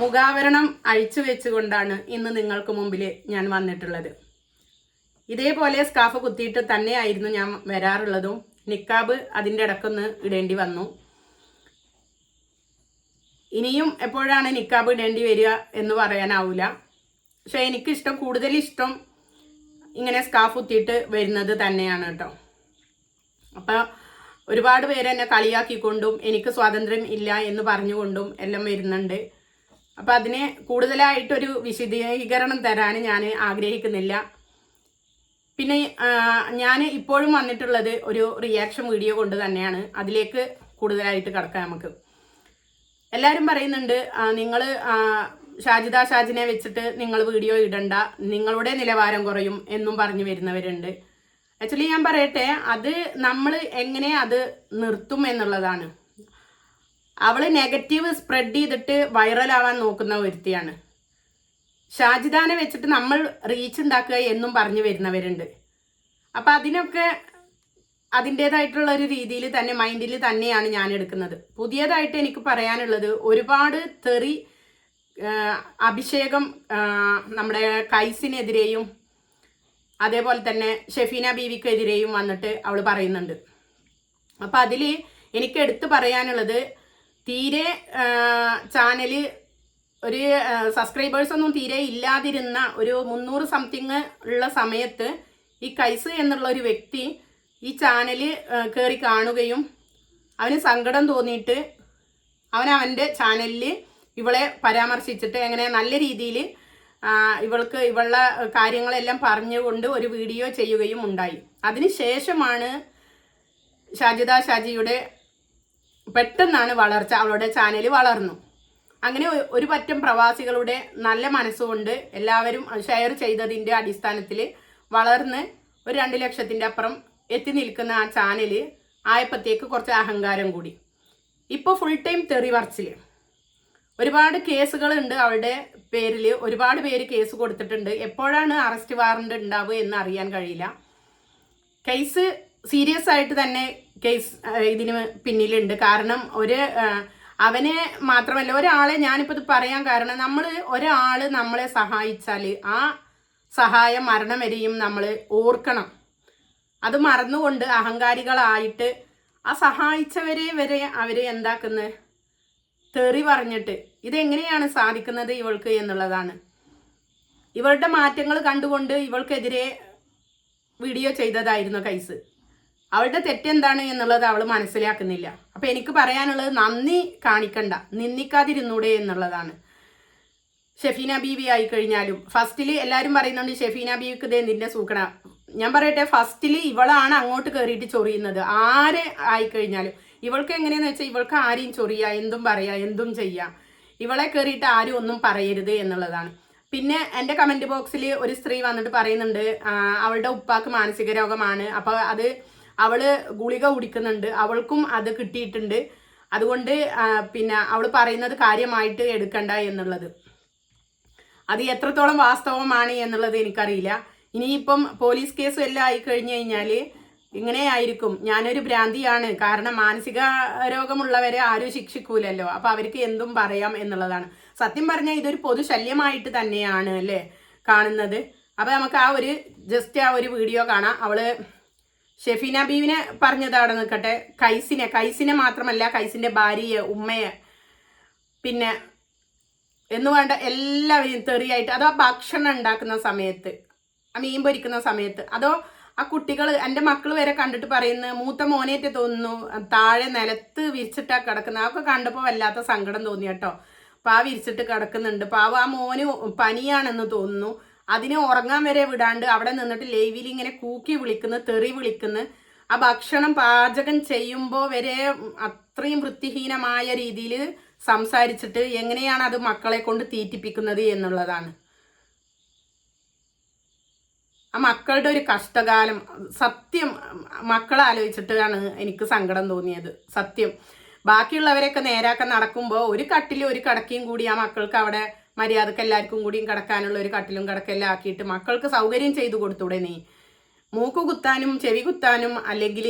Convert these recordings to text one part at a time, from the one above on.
മുഖാവരണം അഴിച്ചു വെച്ചുകൊണ്ടാണ് ഇന്ന് നിങ്ങൾക്ക് മുമ്പിൽ ഞാൻ വന്നിട്ടുള്ളത്. ഇതേപോലെ സ്കാഫ് കുത്തിയിട്ട് തന്നെയായിരുന്നു ഞാൻ വരാറുള്ളതും. നിക്കാബ് അതിന്റെ ഇടക്കൊന്ന് ഇടേണ്ടി വന്നു. ഇനിയും എപ്പോഴാണ് നിക്കാബ് ഇടേണ്ടി വരിക എന്ന് പറയാനാവില്ല പക്ഷെ എനിക്കിഷ്ടം കൂടുതൽ ഇഷ്ടം ഇങ്ങനെ സ്കാഫ് കുത്തിയിട്ട് വരുന്നത് തന്നെയാണ് കേട്ടോ. അപ്പോൾ ഒരുപാട് പേര് എന്നെ കളിയാക്കിക്കൊണ്ടും എനിക്ക് സ്വാതന്ത്ര്യം ഇല്ല എന്ന് പറഞ്ഞുകൊണ്ടും എല്ലാം വരുന്നുണ്ട്. അപ്പം അതിന് കൂടുതലായിട്ടൊരു വിശദീകരണം തരാൻ ഞാൻ ആഗ്രഹിക്കുന്നില്ല. പിന്നെ ഞാൻ ഇപ്പോഴും വന്നിട്ടുള്ളത് ഒരു റിയാക്ഷൻ വീഡിയോ കൊണ്ട് തന്നെയാണ്. അതിലേക്ക് കൂടുതലായിട്ട് കിടക്കാം നമുക്ക്. എല്ലാവരും പറയുന്നുണ്ട് നിങ്ങൾ ഷാജിദ ഷാജിനെ വെച്ചിട്ട് നിങ്ങൾ വീഡിയോ ഇടണ്ട നിങ്ങളുടെ നിലവാരം കുറയും എന്നും പറഞ്ഞു വരുന്നവരുണ്ട്. ആക്ച്വലി ഞാൻ പറയട്ടെ അത് നമ്മൾ എങ്ങനെ അത് നിർത്തും എന്നുള്ളതാണ്. അവൾ നെഗറ്റീവ് സ്പ്രെഡ് ചെയ്തിട്ട് വൈറലാവാൻ നോക്കുന്ന ഒരുത്തിയാണ്. ഷാജിദാനെ വെച്ചിട്ട് നമ്മൾ റീച്ച് ഉണ്ടാക്കുക എന്നും പറഞ്ഞു വരുന്നവരുണ്ട്. അപ്പം അതിനൊക്കെ അതിന്റേതായിട്ടുള്ള ഒരു രീതിയിൽ തന്നെ മൈൻഡിൽ തന്നെയാണ് ഞാൻ എടുക്കുന്നത്. പുതിയതായിട്ട് എനിക്ക് പറയാനുള്ളത് ഒരുപാട് തെറി അഭിഷേകം നമ്മുടെ കൈസിനെതിരെയും അതേപോലെ തന്നെ ഷെഫീന ബീവിക്കെതിരെയും വന്നിട്ട് അവൾ പറയുന്നുണ്ട്. അപ്പം അതിൽ എനിക്ക് എടുത്തു പറയാനുള്ളത് തീരെ ചാനൽ ഒരു സബ്സ്ക്രൈബേഴ്സ് ഒന്നും തീരെ ഇല്ലാതിരുന്ന ഒരു മുന്നൂറ് സംതിങ് ഉള്ള സമയത്ത് ഈ കൈസ് എന്നുള്ള ഒരു വ്യക്തി ഈ ചാനൽ കയറി കാണുകയും അവന് സങ്കടം തോന്നിയിട്ട് അവൻ അവന്റെ ചാനലിൽ ഇവളെ പരാമർശിച്ചിട്ട് എങ്ങനെ നല്ല രീതിയിൽ ഇവൾക്ക് ഇവളുടെ കാര്യങ്ങളെല്ലാം പറഞ്ഞുകൊണ്ട് ഒരു വീഡിയോ ചെയ്യുകയും ഉണ്ടായി. അതിനുശേഷമാണ് ഷാജിദ ഷാജിയുടെ പെട്ടെന്നാണ് വളർച്ച അവളുടെ ചാനൽ വളർന്നു. അങ്ങനെ ഒരു പറ്റം പ്രവാസികളുടെ നല്ല മനസ്സുകൊണ്ട് എല്ലാവരും ഷെയർ ചെയ്തതിന്റെ അടിസ്ഥാനത്തിൽ വളർന്ന് ഒരു രണ്ട് ലക്ഷത്തിന്റെ അപ്പുറം എത്തി നിൽക്കുന്ന ആ ചാനൽ ആയപ്പോഴത്തേക്ക് കുറച്ച് അഹങ്കാരം കൂടി. ഇപ്പോൾ ഫുൾ ടൈം തെറി പറച്ചിൽ ഒരുപാട് കേസുകളുണ്ട് അവളുടെ പേരിൽ ഒരുപാട് പേര് കേസ് കൊടുത്തിട്ടുണ്ട്. എപ്പോഴാണ് അറസ്റ്റ് വാറണ്ട് ഉണ്ടാവുക എന്ന് അറിയാൻ കഴിയില്ല. കേസ് സീരിയസ് ആയിട്ട് തന്നെ കേസ് ഇതിന് പിന്നിലുണ്ട്. കാരണം ഒരു അവനെ മാത്രമല്ല ഒരാളെ ഞാനിപ്പോൾ ഇത് പറയാൻ കാരണം നമ്മൾ ഒരാൾ നമ്മളെ സഹായിച്ചാൽ ആ സഹായം മരണം വരെയും നമ്മൾ ഓർക്കണം. അത് മറന്നുകൊണ്ട് അഹങ്കാരികളായിട്ട് ആ സഹായിച്ചവരെ വരെ അവരെ എന്താക്കുന്നത് തെറി പറഞ്ഞിട്ട് ഇതെങ്ങനെയാണ് സാധിക്കുന്നത് ഇവൾക്ക് എന്നുള്ളതാണ്. ഇവളുടെ മാറ്റങ്ങൾ കണ്ടുകൊണ്ട് ഇവൾക്കെതിരെ വീഡിയോ ചെയ്തതായിരുന്നു കൈസ്. അവളുടെ തെറ്റെന്താണ് എന്നുള്ളത് അവൾ മനസ്സിലാക്കുന്നില്ല. അപ്പൊ എനിക്ക് പറയാനുള്ളത് നന്ദി കാണിക്കണ്ട നിന്ദിക്കാതിരുന്നൂടെ എന്നുള്ളതാണ്. ഷെഫീന ബീവി ആയി കഴിഞ്ഞാലും ഫസ്റ്റിൽ എല്ലാവരും പറയുന്നുണ്ട് ഷെഫീന ബീവിക്ക് ഇതേ നിന്നെ സൂക്കണ ഞാൻ പറയട്ടെ ഫസ്റ്റിൽ ഇവളാണ് അങ്ങോട്ട് കയറിയിട്ട് ചൊറിയുന്നത്. ആരെ ആയിക്കഴിഞ്ഞാലും ഇവൾക്ക് എങ്ങനെയാന്ന് വെച്ചാൽ ഇവൾക്ക് ആരെയും ചൊറിയ എന്തും പറയാ എന്തും ചെയ്യാം. ഇവളെ കയറിയിട്ട് ആരും ഒന്നും പറയരുത് എന്നുള്ളതാണ്. പിന്നെ എന്റെ കമന്റ് ബോക്സിൽ ഒരു സ്ത്രീ വന്നിട്ട് പറയുന്നുണ്ട് അവളുടെ ഉപ്പാക്ക് മാനസിക രോഗമാണ്. അപ്പോൾ അത് അവൾ ഗുളിക കുടിക്കുന്നുണ്ട്. അവൾക്കും അത് കിട്ടിയിട്ടുണ്ട്. അതുകൊണ്ട് പിന്നെ അവൾ പറയുന്നത് കാര്യമായിട്ട് എടുക്കണ്ട എന്നുള്ളത്. അത് എത്രത്തോളം വാസ്തവമാണ് എന്നുള്ളത് എനിക്കറിയില്ല. ഇനിയിപ്പം പോലീസ് കേസും എല്ലാം ആയി കഴിഞ്ഞു കഴിഞ്ഞാൽ ഇങ്ങനെ ആയിരിക്കും. ഞാനൊരു ഭ്രാന്തിയാണ്. കാരണം മാനസിക രോഗമുള്ളവരെ ആരും ശിക്ഷിക്കൂലല്ലോ. അപ്പൊ അവർക്ക് എന്തും പറയാം എന്നുള്ളതാണ്. സത്യം പറഞ്ഞാൽ ഇതൊരു പൊതുശല്യമായിട്ട് തന്നെയാണ് അല്ലേ കാണുന്നത്. അപ്പൊ നമുക്ക് ആ ഒരു ജസ്റ്റ് ആ ഒരു വീഡിയോ കാണാം. അവൾ ഷെഫീന ബീവിനെ പറഞ്ഞതാണ് നിൽക്കട്ടെ കൈസിനെ കൈസിനെ മാത്രമല്ല കൈസിന്റെ ഭാര്യയെ ഉമ്മയെ. പിന്നെ എന്ന് വേണ്ട എല്ലാവരെയും തെറിയായിട്ട് അതോ ഭക്ഷണം ഉണ്ടാക്കുന്ന സമയത്ത് ആ മീൻ പൊരിക്കുന്ന സമയത്ത് അതോ ആ കുട്ടികൾ എന്റെ മക്കൾ വരെ കണ്ടിട്ട് പറയുന്ന മൂത്ത മോനേറ്റ് തോന്നുന്നു താഴെ നിലത്ത് വിരിച്ചിട്ടാ കിടക്കുന്നത്. അതൊക്കെ കണ്ടപ്പോൾ വല്ലാത്ത സങ്കടം തോന്നി കേട്ടോ. പാ വിരിച്ചിട്ട് കിടക്കുന്നുണ്ട്. പാവ ആ മോന് പനിയാണെന്ന് തോന്നുന്നു. അതിനെ ഉറങ്ങാൻ വരെ വിടാണ്ട് അവിടെ നിന്നിട്ട് ലൈവിൽ ഇങ്ങനെ കൂക്കി വിളിക്കുന്ന തെറി വിളിക്കുന്ന. ആ ഭക്ഷണം പാചകം ചെയ്യുമ്പോൾ വരെ അത്രയും വൃത്തിഹീനമായ രീതിയിൽ സംസാരിച്ചിട്ട് എങ്ങനെയാണ് അത് മക്കളെ കൊണ്ട് തീറ്റിപ്പിക്കുന്നത് എന്നുള്ളതാണ്. ആ മക്കളുടെ ഒരു കഷ്ടകാലം സത്യം മക്കളെ ആലോചിച്ചിട്ടാണ് എനിക്ക് സങ്കടം തോന്നിയത് സത്യം. ബാക്കിയുള്ളവരെയൊക്കെ നേരാക്കാൻ നടക്കുമ്പോൾ ഒരു കട്ടിലും ഒരു കടക്കയും കൂടി ആ മക്കൾക്ക് അവിടെ മര്യാദയ്ക്ക് എല്ലാവർക്കും കൂടിയും കിടക്കാനുള്ള ഒരു കട്ടിലും കിടക്കെല്ലാം ആക്കിയിട്ട് മക്കൾക്ക് സൗകര്യം ചെയ്തു കൊടുത്തൂടെ നീ? മൂക്ക് കുത്താനും ചെവി കുത്താനും അല്ലെങ്കിൽ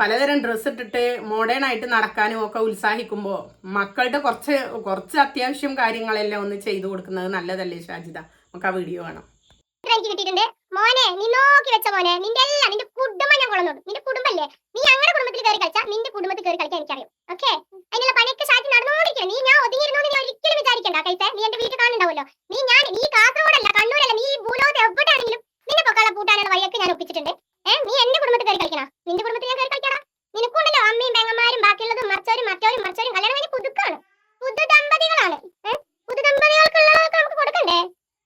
പലതരം ഡ്രസ്സ് ഇട്ടിട്ട് മോഡേൺ ആയിട്ട് നടക്കാനും ഒക്കെ ഉത്സാഹിക്കുമ്പോൾ മക്കളുടെ കുറച്ച് കുറച്ച് അത്യാവശ്യം കാര്യങ്ങളെല്ലാം ഒന്ന് ചെയ്തു കൊടുക്കുന്നത് നല്ലതല്ലേ ഷാജിത നമുക്ക് ആ വീഡിയോ വേണം എനിക്ക് കിട്ടിയിട്ടുണ്ട്. മോനെ നീ നോക്കി വെച്ച മോനെ. നിന്റെ എല്ലാം നിന്റെ കുടുംബം ഞാൻ കൊള്ളുന്നുണ്ട് നിന്റെ കുടുംബല്ലേ? നീ ഞങ്ങളുടെ കുടുംബത്തിൽ കയറി കളിച്ചാൽ നിന്റെ കുടുംബത്തിൽ കയറി കളിക്കാൻ എനിക്കറിയാം. ഓക്കെ അതിനുള്ള പണിയൊക്കെ ഷാജി നടന്നുകൊണ്ടിരിക്കുക നീ ഞാൻ ഒതുങ്ങിയിരുന്നു നീ ഒരിക്കലും വിചാരിക്കണ്ട കൈസേ നീ എന്റെ വീട്ടിൽ കാണുന്നുണ്ടാവല്ലോ നീ ഞാൻ നീ കാസർഗോഡല്ല കണ്ണൂരല്ല നീ ഈ ഭൂലോകത്ത് എവിടെയാണെങ്കിലും നിന്നെ പൊക്കാളെ പൂട്ടാനുള്ള വഴിയൊക്കെ ഞാൻ ഒപ്പിച്ചിട്ടുണ്ട് ഏഹ് നീ എന്റെ കുടുംബത്തിൽ കയറി കളിക്കണം നിന്റെ കുടുംബത്തിൽ ഞാൻ കയറി കളിക്കടാ നിനക്കുണ്ടല്ലോ അമ്മയും പെങ്ങന്മാരും ബാക്കിയുള്ളതും മറിച്ചവരും മറ്റവരും മറിച്ചവരും കല്യാണം കഴിഞ്ഞ് പുതുക്കാണ് പുതു ദമ്പതികളാണ് ഏഹ് പുതു ദമ്പതികൾക്കുള്ളതൊക്കെ നമുക്ക് കൊടുക്കണ്ടേ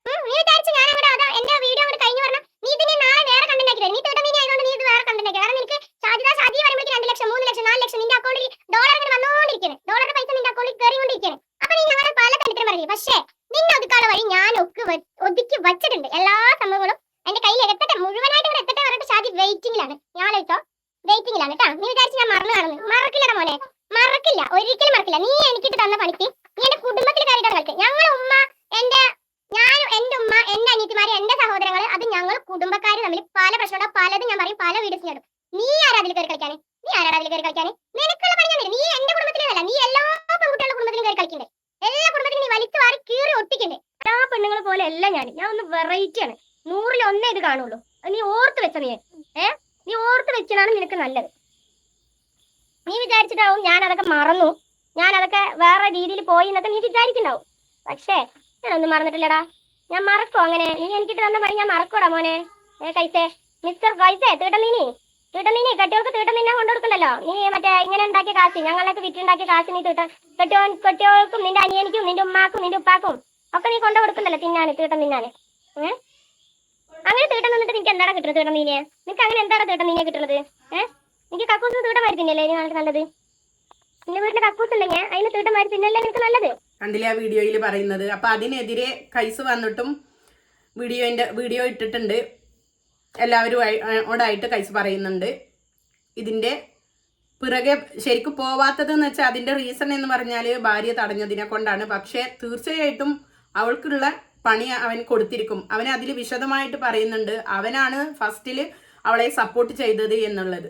ഉം, നീ വിചാരിച്ചു ഞാൻ അങ്ങോട്ട് അതാ എന്റെ വീഡിയോ അങ്ങോട്ട് കഴിഞ്ഞു പറഞ്ഞ നീ ഇതിന് നാളെ വേറെ കണ്ടന്റ് ആക്കി തരും നീ തീട്ട മീനി ആയതുകൊണ്ട് നീ ഇത് വേറെ കണ്ടന്റ് ആക്കി കാരണം നിനക്ക് സാധ്യത സാധ്യത വരുമ്പോഴേക്ക് രണ്ട് ലക്ഷം മൂന്ന് ലക്ഷം നാല് ലക്ഷം നിന്റെ അക്കൗണ്ടിൽ ഡോളർ ഇങ്ങനെ വന്നുകൊണ്ടിരിക്കുന്നത് ഡോളറുടെ പൈസ നിന്റെ അക്കൗണ്ടിൽ കയറിക്കൊണ്ടിരിക്കുന്നത് അപ്പൊ നീ ഞങ്ങളെ പല തരത്തിലും പറയും പക്ഷേ നിന്നെ ഒതുക്കാനുള്ള വഴി ഞാൻ ഒക്കെ വെ- ഒതുക്കി വച്ചിട്ടുണ്ട് എല്ലാ സംഭവങ്ങളും എന്റെ കയ്യിൽ എത്തട്ടെ മുഴുവനായിട്ട് ഇവിടെ എത്തട്ടെ പറഞ്ഞിട്ട് ഷാജി വെയിറ്റിംഗിലാണ് ഞാൻ കേട്ടോ വെയിറ്റിംഗിലാണ് കേട്ടോ നീ വിചാരിച്ച് ഞാൻ മറന്നു കാണുന്നു മറക്കില്ലടാ മോനെ മറക്കില്ല ഒരിക്കലും മറക്കില്ല. നീ എനിക്കിട്ട് തന്ന പണിക്ക് നീ എന്റെ കുടുംബത്തിൽ കയറിയിട്ടാണ് കളിച്ചത് ഞങ്ങൾ ഉമ്മ എന്റെ ഞാനും എന്റെ ഉമ്മ എന്റെ അനിയത്തിമാര് എന്റെ സഹോദരങ്ങൾ അത് ഞങ്ങൾ കുടുംബക്കാർ തമ്മിൽ പല പ്രശ്നമുണ്ടാവും പലതും ഞാൻ പറയും. പല വീഡിയോസ് ഞാടും നീ ആരാ അതിൽ കയറി കളിക്കാന്? നീ ആരാ അതിൽ കയറി കളിക്കാന്? നിനക്കുള്ള പണി ഞാൻ നീ എന്റെ കുടുംബത്തിലല്ല നീ എല്ലാ പെൺകുട്ടികളുടെ കുടുംബത്തിലും കയറി കളിക്കണ്ടേ? എല്ലാ കുടുംബത്തിലും നീ വലിച്ചു വാരി കീറി ഒട്ടിക്കണ്ടേ? ആ പെണ്ണുങ്ങളെ പോലെ അല്ല ഞാൻ ഞാൻ ഒന്ന് വെറൈറ്റി ആണ്. നൂറിൽ ഒന്നേ ഇത് കാണുള്ളൂ. നീ ഓർത്ത് വെച്ച നീ ഏ? നീ ഓർത്ത് വെച്ചതാണ് നിനക്ക് നല്ലത്. നീ വിചാരിച്ചിട്ടാവും ഞാൻ അതൊക്കെ മറന്നു. ഞാൻ അതൊക്കെ വേറെ രീതിയിൽ പോയി എന്നൊക്കെ നീ വിചാരിക്കുന്നുണ്ടാവും പക്ഷേ ഞാനൊന്നും മറന്നിട്ടില്ലടാ. ഞാൻ മറക്കോ അങ്ങനെ? നീ എനിക്കിട്ട് തന്ന പണി ഞാൻ മറക്കൂടാ മോനെ. ഏ കൈസേ. മിസ്റ്റർ കൈസേ തീട്ടമീനി. തീട്ടമീനി കെട്ടിയോൾക്ക് തീട്ടമീനെ കൊണ്ടുകൊടുക്കണ്ടല്ലോ. നീ മറ്റേ ഇങ്ങനെ ഉണ്ടാക്കിയ കാശ് ഞങ്ങളൊക്കെ വിറ്റുണ്ടാക്കിയ കാശ് നീ തീട്ട കെട്ടിയോ കെട്ടിയോൾക്കും നിന്റെ അനിയനിക്കും നിന്റെ ഉമ്മാക്കും നിന്റെ ഉപ്പാക്കും ഒക്കെ നീ കൊണ്ടു കൊടുക്കണ്ടല്ലോ തിന്നാന് തീട്ടം തിന്നാന് ഏ? അങ്ങനെ തീട്ടം നിന്നിട്ട് നിനക്ക് എന്താണ് കിട്ടുന്നത് തീട്ടം മീനെ നിനക്ക് അങ്ങനെ എന്താണ് തീട്ടം മീനെ കിട്ടുന്നത്? ഏ? നിനക്ക് കക്കൂസ് തീട്ടം മാറി തിന്നല്ലേ നിനക്ക് നല്ലത്? നിന്റെ വീട്ടിൽ കക്കൂസ് ഉണ്ടെങ്കിൽ അതിന് തീട്ടം മാറി തിന്നല്ലേ നിനക്ക് നല്ലത്? കണ്ടില്ലേ ആ വീഡിയോയിൽ പറയുന്നത്. അപ്പൊ അതിനെതിരെ കൈസ് വന്നിട്ടും വീഡിയോന്റെ വീഡിയോ ഇട്ടിട്ടുണ്ട്. എല്ലാവരും ഓടായിട്ട് കൈസ് പറയുന്നുണ്ട്. ഇതിന്റെ പിറകെ ശരിക്കും പോവാത്തത് എന്ന് വെച്ചാൽ അതിന്റെ റീസൺ എന്ന് പറഞ്ഞാൽ ഭാര്യ തടഞ്ഞതിനെ കൊണ്ടാണ്. പക്ഷേ തീർച്ചയായിട്ടും അവൾക്കുള്ള പണി അവൻ കൊടുത്തിരിക്കും. അവൻ അതിൽ വിശദമായിട്ട് പറയുന്നുണ്ട്. അവനാണ് ഫസ്റ്റിൽ അവളെ സപ്പോർട്ട് ചെയ്തത് എന്നുള്ളത്.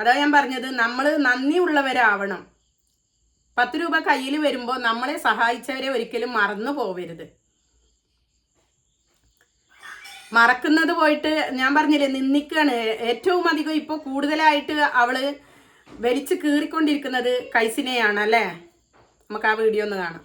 അതാ ഞാൻ പറഞ്ഞത് നമ്മൾ നന്ദിയുള്ളവരാവണം. പത്ത് രൂപ കയ്യിൽ വരുമ്പോൾ നമ്മളെ സഹായിച്ചവരെ ഒരിക്കലും മറന്നു പോവരുത്. മറക്കുന്നത് പോയിട്ട് ഞാൻ പറഞ്ഞില്ലേ നിന്ദിക്കുകയാണ് ഏറ്റവും അധികം ഇപ്പോൾ കൂടുതലായിട്ട് അവൾ വലിച്ചു കീറിക്കൊണ്ടിരിക്കുന്നത് കൈസിനെയാണ് അല്ലേ? നമുക്ക് ആ വീഡിയോ ഒന്ന് കാണാം.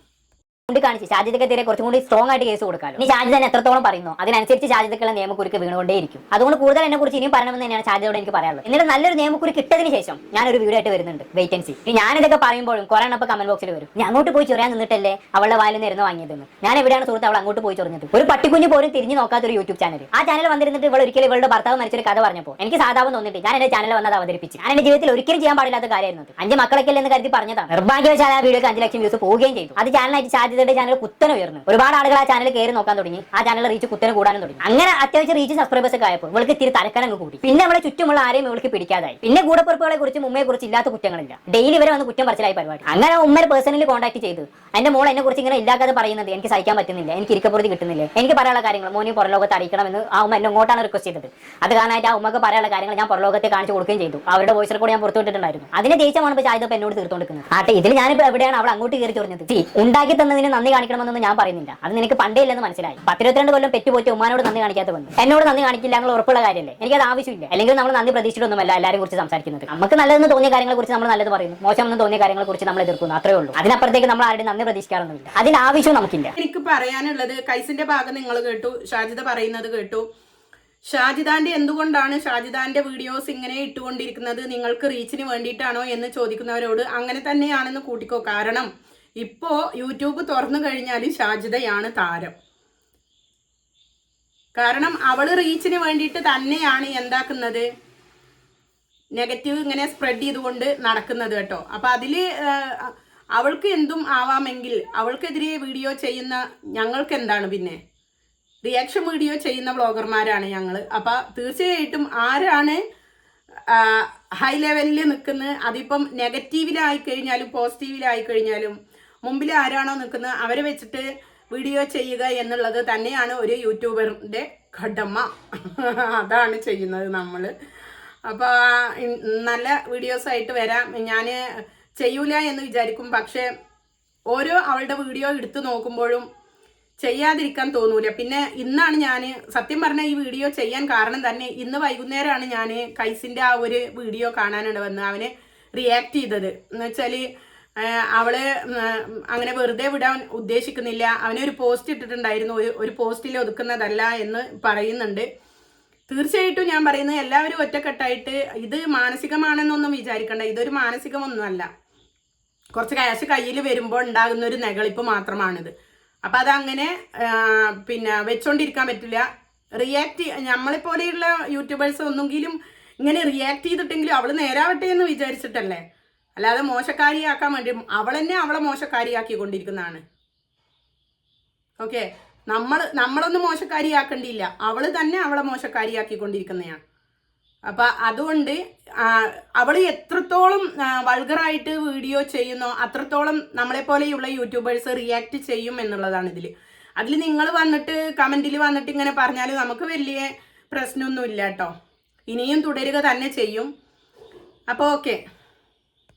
ചൂണ്ടിക്കാണിച്ച് ഷാജിദക്കെതിരെ കുറച്ചും കൂടി സ്ട്രോങ് ആയിട്ട് കേസ് കൊടുക്കാമല്ലോ ഇനി ഷാജിദ് തന്നെ എത്രത്തോളം പറയുന്നു? അതിനനുസരിച്ച് ഷാജിദക്കുള്ള നിയമക്കുറിക്ക് വീണുകൊണ്ടേയിരിക്കും അതുകൊണ്ട് കൂടുതൽ എന്നെ കുറിച്ച് ഇനിയും പറയണമെന്ന് തന്നെയാണ് ഷാജിദോട് എനിക്ക് പറയാനുള്ളത്. എന്നിട്ട് നല്ലൊരു നിയമക്കുറി കിട്ടതിന് ശേഷം ഞാനൊരു വീഡിയോ ആയിട്ട് വരുന്നുണ്ട്. വെയിറ്റൻസി ഇനി ഞാനിതൊക്കെ പറയുമ്പോഴും കുറെ എണ്ണപ്പോൾ കമന്റ് ബോക്സിൽ വരും. ഞാൻ അങ്ങോട്ട് പോയി ചൊറിയാൻ നിന്നിട്ടല്ലേ അവളുടെ വായിൽ ഇരുന്ന് വാങ്ങിയതെന്ന്? ഞാൻ എവിടെയാണ് സുഹൃത്ത് അവൾ അങ്ങോട്ട് പോയി ചൊറിഞ്ഞത്? ഒരു പട്ടിക്കുഞ്ഞ് പോലും തിരിഞ്ഞു നോക്കാത്ത ഒരു യൂട്യൂബ് ചാനൽ ആ ചാനൽ വന്നിരുന്നിട്ട് ഇവൾ ഒരിക്കലും ഇവളുടെ ഭർത്താവ് മരിച്ചൊരു കഥ പറഞ്ഞപ്പോൾ എനിക്ക് സാധാരണ തോന്നിട്ട് ഞാൻ എന്റെ ചാനൽ വന്നത് അവതരിപ്പിച്ചു. ഞാൻ എന്റെ ജീവിതത്തിൽ ഒരിക്കലും ചെയ്യാൻ പാടില്ലാത്ത കാര്യമായിരുന്നു. അഞ്ച് മക്കളൊക്കെ എന്ന് കരുതി പറഞ്ഞതാണ്. നിർഭാഗ്യവശാൽ ആ വീഡിയോക്ക് അഞ്ച് ലക്ഷം വ്യൂസ് പോവുകയും ചെയ്തു. അത് ചാനലായിട്ട് ഷാജിദയുടെ ചാനൽ കുത്തനെ ഉയർന്നു. ഒരുപാട് ആളുകൾ ആ ചാനൽ കയറി നോക്കാൻ തുടങ്ങി. ആ ചാനൽ റീച്ച് കുത്തനെ കൂടാനും തുടങ്ങി. അങ്ങനെ അത്യാവശ്യം റീച്ച് സബ്സ്ക്രൈബേഴ്സ് ഒക്കെ ആയപ്പോൾ ഇവൾക്ക് ഇത്തിരി തലക്കനങ്ങ് കൂടി. പിന്നെ നമ്മളെ ചുറ്റുമുള്ള ആരെയും ഇവൾക്ക് പിടിക്കാതായി. പിന്നെ കൂടപ്പുറപ്പുകളെ കുറിച്ച് ഉമ്മയെ കുറിച്ച് ഇല്ലാത്ത കുറ്റങ്ങളില്ല ഡെയിലി വരെ വന്ന് കുറ്റം പറച്ചിലായി പരിപാടി. അങ്ങനെ ഉമ്മയെ പേഴ്സണലി കോൺടാക്ട് ചെയ്ത് എന്റെ മോൾ എന്നെ കുറിച്ച് ഇങ്ങനെ ഇല്ലാതെ പറയുന്നത് എനിക്ക് സഹിക്കാൻ പറ്റുന്നില്ല. എനിക്ക് ഇരിക്കപ്പുറത്ത് കിട്ടുന്നില്ല. എനിക്ക് പറയാനുള്ള കാര്യങ്ങൾ മോനി പുറലോകത്ത് അറിയിക്കണമെന്ന് ആ ഉമ്മ എന്നെ ഇങ്ങോട്ടാണ് റിക്വസ്റ്റ് ചെയ്തത്. അത് കാരണമായിട്ട് ആ ഉമ്മക്ക് പറയാനുള്ള കാര്യങ്ങൾ ഞാൻ പുറലോകത്തെ കാണിച്ചു കൊടുക്കുകയും ചെയ്തു. അവരുടെ വോയിസ് റെക്കോർഡ് ഞാൻ പുറത്തു വിട്ടിട്ടുണ്ടായിരുന്നു. അതിന് ദേഷ്യമാണ് ഇപ്പോൾ ചായതപ്പ് എന്നോട് തീർത്തുകൊണ്ടിരിക്കുന്നത് ആട്ടെ ഇതിൽ ഞാനിപ്പോൾ എവിടെയാണ് അവൾ അങ്ങോട്ട് കയറി ചൊറിഞ്ഞത്? ഉണ്ടാക്കി തന്നതിന് നന്ദി കാണിക്കണമെന്നൊന്നും ഞാൻ പറയുന്നില്ല. അത് നിനക്ക് പണ്ടേ ഇല്ലെന്ന് മനസ്സിലായി. പത്തിരുപത്തിരണ്ട് കൊല്ലം പെറ്റുപോറ്റി ഉമ്മാനോട് നന്ദി കാണിക്കാത്ത വന്നു എന്നോട് നന്ദി കാണിക്കില്ല എന്നുള്ള ഉറപ്പുള്ള കാര്യമല്ലേ? എനിക്കത് ആവശ്യമില്ല. അല്ലെങ്കിൽ നമ്മൾ നന്ദി പ്രതീക്ഷിച്ചിട്ടൊന്നുമല്ല എല്ലാവരും കുറിച്ച് സംസാരിക്കുന്നത്. നമുക്ക് നല്ലതെന്ന് തോന്നിയ കാര്യങ്ങളെ കുറിച്ച് നമ്മൾ നല്ലത് പറയുന്നു. മോശമെന്ന് തോന്നിയ കാര്യങ്ങളെ കുറിച്ച് നമ്മൾ എതിർക്കുന്നു. അത്രേ ഉള്ളൂ. അതിനപ്പുറത്തേക്ക് നമ്മൾ ആരുടെ നന്ദി പ്രതീക്ഷിക്കാറൊന്നുമില്ല. അതിന് ആവശ്യം നമുക്കില്ല. എനിക്ക് പറയാനുള്ളത് കൈസിന്റെ ഭാഗം നിങ്ങൾ കേട്ടു ഷാജിദ പറയുന്നത് കേട്ടു. ഷാജിദാന്റെ എന്തുകൊണ്ടാണ് ഷാജിദാന്റെ വീഡിയോസ് ഇങ്ങനെ ഇട്ടുകൊണ്ടിരിക്കുന്നത്? നിങ്ങൾക്ക് റീച്ചിന് വേണ്ടിയിട്ടാണോ എന്ന് ചോദിക്കുന്നവരോട് അങ്ങനെ തന്നെയാണെന്ന് കൂട്ടിക്കോ. കാരണം ഇപ്പോ യൂട്യൂബ് തുറന്നു കഴിഞ്ഞാൽ ഷാജിതയാണ് താരം. കാരണം അവൾ റീച്ചിന് വേണ്ടിയിട്ട് തന്നെയാണ് എന്താക്കുന്നത്? നെഗറ്റീവ് ഇങ്ങനെ സ്പ്രെഡ് ചെയ്തുകൊണ്ട് നടക്കുന്നത് കേട്ടോ. അപ്പൊ അതിൽ അവൾക്ക് എന്തും ആവാമെങ്കിൽ അവൾക്കെതിരെ വീഡിയോ ചെയ്യുന്ന ഞങ്ങൾക്ക് എന്താണ് പിന്നെ? റിയാക്ഷൻ വീഡിയോ ചെയ്യുന്ന വ്ളോഗർമാരാണ് ഞങ്ങൾ അപ്പൊ തീർച്ചയായിട്ടും ആരാണ് ഹൈ ലെവലിൽ നിൽക്കുന്നത്? അതിപ്പം നെഗറ്റീവിലായി കഴിഞ്ഞാലും പോസിറ്റീവിലായി കഴിഞ്ഞാലും മുമ്പിൽ ആരാണോ നിൽക്കുന്നത് അവരെ വെച്ചിട്ട് വീഡിയോ ചെയ്യുക എന്നുള്ളത് തന്നെയാണ് ഒരു യൂട്യൂബറിന്റെ ഘടമ. അതാണ് ചെയ്യുന്നത് നമ്മൾ അപ്പോൾ നല്ല വീഡിയോസായിട്ട് വരാം. ഞാൻ ചെയ്യൂല എന്ന് വിചാരിക്കും. പക്ഷേ ഓരോ അവളുടെ വീഡിയോ എടുത്തു നോക്കുമ്പോഴും ചെയ്യാതിരിക്കാൻ തോന്നൂല. പിന്നെ ഇന്നാണ് ഞാൻ സത്യം പറഞ്ഞാൽ ഈ വീഡിയോ ചെയ്യാൻ കാരണം തന്നെ ഇന്ന് വൈകുന്നേരമാണ് ഞാൻ കൈസിന്റെ ആ ഒരു വീഡിയോ കാണാനാണ് വന്നത്. അവന് റിയാക്ട് ചെയ്തത്. എന്ന് വെച്ചാൽ അവൾ അങ്ങനെ വെറുതെ വിടാൻ ഉദ്ദേശിക്കുന്നില്ല. അവനൊരു പോസ്റ്റ് ഇട്ടിട്ടുണ്ടായിരുന്നു. ഒരു ഒരു പോസ്റ്റിൽ ഒതുക്കുന്നതല്ല എന്ന് പറയുന്നുണ്ട്. തീർച്ചയായിട്ടും ഞാൻ പറയുന്നത് എല്ലാവരും ഒറ്റക്കെട്ടായിട്ട് ഇത് മാനസികമാണെന്നൊന്നും വിചാരിക്കണ്ട. ഇതൊരു മാനസികമൊന്നുമല്ല. കുറച്ച് ക്യാഷ് കയ്യിൽ വരുമ്പോൾ ഉണ്ടാകുന്ന ഒരു നെകളിപ്പ് മാത്രമാണിത്. അപ്പം അതങ്ങനെ പിന്നെ വെച്ചോണ്ടിരിക്കാൻ പറ്റില്ല. റിയാക്ട് നമ്മളെ പോലെയുള്ള യൂട്യൂബേഴ്സ് ഒന്നെങ്കിലും ഇങ്ങനെ റിയാക്ട് ചെയ്തിട്ടെങ്കിലും അവൾ നേരാവട്ടെ എന്ന് വിചാരിച്ചിട്ടല്ലേ? അല്ലാതെ മോശക്കാരിയാക്കാൻ വേണ്ടി അവൾ തന്നെ അവളെ മോശക്കാരിയാക്കിക്കൊണ്ടിരിക്കുന്നതാണ്. ഓക്കെ നമ്മൾ നമ്മളൊന്നും മോശക്കാരിയാക്കേണ്ടിയില്ല അവൾ തന്നെ അവളെ മോശക്കാരിയാക്കി കൊണ്ടിരിക്കുന്നതാണ് അപ്പം അതുകൊണ്ട് അവൾ എത്രത്തോളം വൾഗറായിട്ട് വീഡിയോ ചെയ്യുന്നോ അത്രത്തോളം നമ്മളെ പോലെയുള്ള യൂട്യൂബേഴ്സ് റിയാക്ട് ചെയ്യും എന്നുള്ളതാണ് ഇതിൽ അതിൽ നിങ്ങൾ വന്നിട്ട് കമന്റിൽ വന്നിട്ട് ഇങ്ങനെ പറഞ്ഞാൽ നമുക്ക് വലിയ പ്രശ്നമൊന്നുമില്ല കേട്ടോ. ഇനിയും തുടരുക തന്നെ ചെയ്യും. അപ്പോൾ ഓക്കെ